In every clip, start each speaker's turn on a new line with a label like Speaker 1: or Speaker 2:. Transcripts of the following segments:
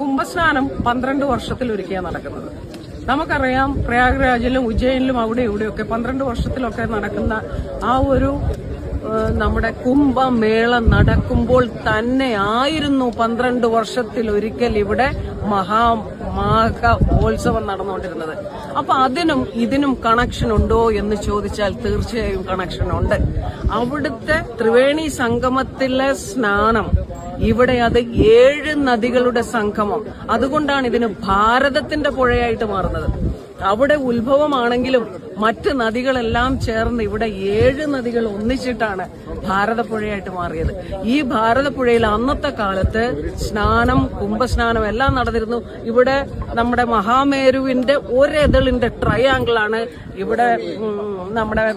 Speaker 1: കുംഭസ്നാനം പന്ത്രണ്ട് വർഷത്തിൽ ഒരിക്കലാണ് നടക്കുന്നത്. നമുക്കറിയാം പ്രയാഗ്രാജിലും ഉജ്ജയിനിലും അവിടെ ഇവിടെയൊക്കെ പന്ത്രണ്ട് വർഷത്തിലൊക്കെ നടക്കുന്ന ആ ഒരു നമ്മുടെ കുംഭമേള നടക്കുമ്പോൾ തന്നെ ആയിരുന്നു പന്ത്രണ്ട് വർഷത്തിൽ ഒരിക്കൽ ഇവിടെ മഹാ മഹോത്സവം നടന്നുകൊണ്ടിരുന്നത്. അപ്പൊ അതിനും ഇതിനും കണക്ഷൻ ഉണ്ടോ എന്ന് ചോദിച്ചാൽ തീർച്ചയായും കണക്ഷൻ ഉണ്ട്. അവിടുത്തെ ത്രിവേണി സംഗമത്തിലെ സ്നാനം ഇവിടെ അത് ഏഴ് നദികളുടെ സംഗമം. അതുകൊണ്ടാണ് ഇതിന് ഭാരതത്തിന്റെ പുഴയായിട്ട് മാറുന്നത്. അവിടെ ഉത്ഭവമാണെങ്കിലും മറ്റ് നദികളെല്ലാം ചേർന്ന് ഇവിടെ ഏഴ് നദികൾ ഒന്നിച്ചിട്ടാണ് ഭാരതപ്പുഴയായിട്ട് മാറിയത്. ഈ ഭാരതപ്പുഴയിൽ അന്നത്തെ കാലത്ത് സ്നാനം കുംഭസ്നാനം എല്ലാം നടന്നിരുന്നു. ഇവിടെ നമ്മുടെ മഹാമേരുവിന്റെ ഒരെതളിന്റെ ട്രയാങ്കിൾ ആണ് ഇവിടെ നമ്മുടെ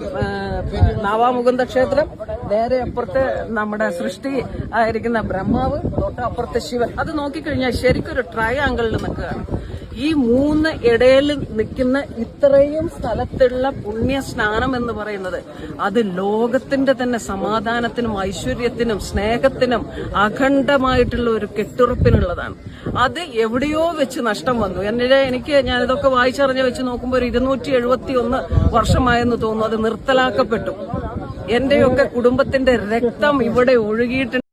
Speaker 1: നവാമുകുന്ദ ക്ഷേത്രം. നേരെ അപ്പുറത്ത് നമ്മുടെ സൃഷ്ടി ആയിരിക്കുന്ന ബ്രഹ്മാവ് തൊട്ടപ്പുറത്ത് ശിവൻ. അത് നോക്കിക്കഴിഞ്ഞാൽ ശരിക്കൊരു ട്രയാങ്കിളിൽ നിൽക്കുകയാണ്. ഈ മൂന്ന് ഇടയിൽ നിൽക്കുന്ന ഇത്രയും സ്ഥലത്തുള്ള പുണ്യ സ്നാനം എന്ന് പറയുന്നത് അത് ലോകത്തിന്റെ തന്നെ സമാധാനത്തിനും ഐശ്വര്യത്തിനും സ്നേഹത്തിനും അഖണ്ഡമായിട്ടുള്ള ഒരു കെട്ടുറപ്പിനുള്ളതാണ്. അത് എവിടെയോ വെച്ച് നഷ്ടം വന്നു. എന്നെ എനിക്ക് ഞാനിതൊക്കെ വായിച്ചറിഞ്ഞ് വെച്ച് നോക്കുമ്പോൾ ഒരു ഇരുന്നൂറ്റി എഴുപത്തി ഒന്ന് വർഷമായെന്ന് തോന്നുന്നു. അത് നിർത്തലാക്കപ്പെട്ടു. എന്റെയൊക്കെ കുടുംബത്തിന്റെ രക്തം ഇവിടെ ഒഴുകിയിട്ടുണ്ട്.